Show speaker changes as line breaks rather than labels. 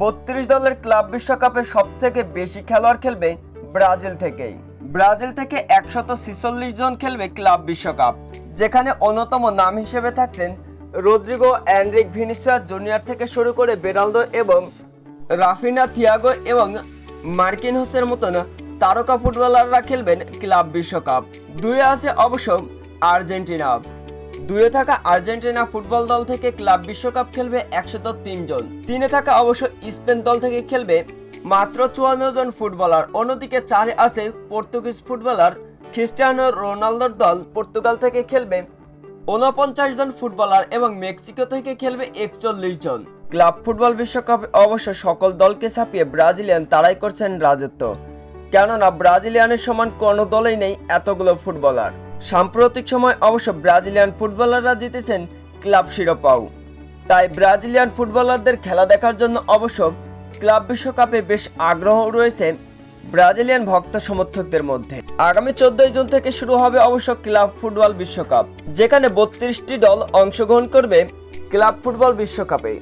বত্রিশ দলের ক্লাব বিশ্বকাপে সব থেকে বেশি খেলোয়াড় খেলবে ব্রাজিল থেকেই। ব্রাজিল থেকে একশত ছিচল্লিশ জন খেলবে ক্লাব বিশ্বকাপ, যেখানে অন্যতম নাম হিসেবে থাকছেন রদ্রিগো অ্যান্ড্রিক ভিনিসিয়াস জুনিয়র থেকে শুরু করে বেরালদো এবং রাফিনা, থিয়াগো এবং মার্কিন হোসের মতন তারকা ফুটবলাররা খেলবেন ক্লাব বিশ্বকাপ। দুয়ে আছে অবশ্য আর্জেন্টিনা। দুয়ে থাকা আর্জেন্টিনা ফুটবল দল থেকে ক্লাব বিশ্বকাপ খেলবে একশত জন। তিনে থাকা অবশ্য স্পেন দল থেকে খেলবে মাত্র চুয়ান্ন জন ফুটবলার। অন্যদিকে চারে আছে পর্তুগিজ ফুটবলার খ্রিস্টিয়ানো রোনালদোর দল। পর্তুগাল থেকে খেলবে উনপঞ্চাশ জন ফুটবলার এবং মেক্সিকো থেকে খেলবে একচল্লিশ জন। ক্লাব ফুটবল বিশ্বকাপে অবশ্য সকল দলকে ছাপিয়ে ব্রাজিলিয়ান তারাই করছেন রাজত্ব। কেননা ব্রাজিলিয়ানের সমান কোনো দলেই নেই এতগুলো ফুটবলার। সাম্প্রতিক সময় অবশ্য ব্রাজিলিয়ান ফুটবলাররা জিতেছেন ক্লাব শিরোপাও। তাই ব্রাজিলিয়ান ফুটবলারদের খেলা দেখার জন্য অবশ্য ক্লাব বিশ্বকাপে বেশ আগ্রহ রয়েছে ব্রাজিলিয়ান ভক্ত সমর্থকদের মধ্যে। আগামী চোদ্দই জুন থেকে শুরু হবে অবশ্য ক্লাব ফুটবল বিশ্বকাপ, যেখানে বত্রিশটি দল অংশগ্রহণ করবে ক্লাব ফুটবল বিশ্বকাপে।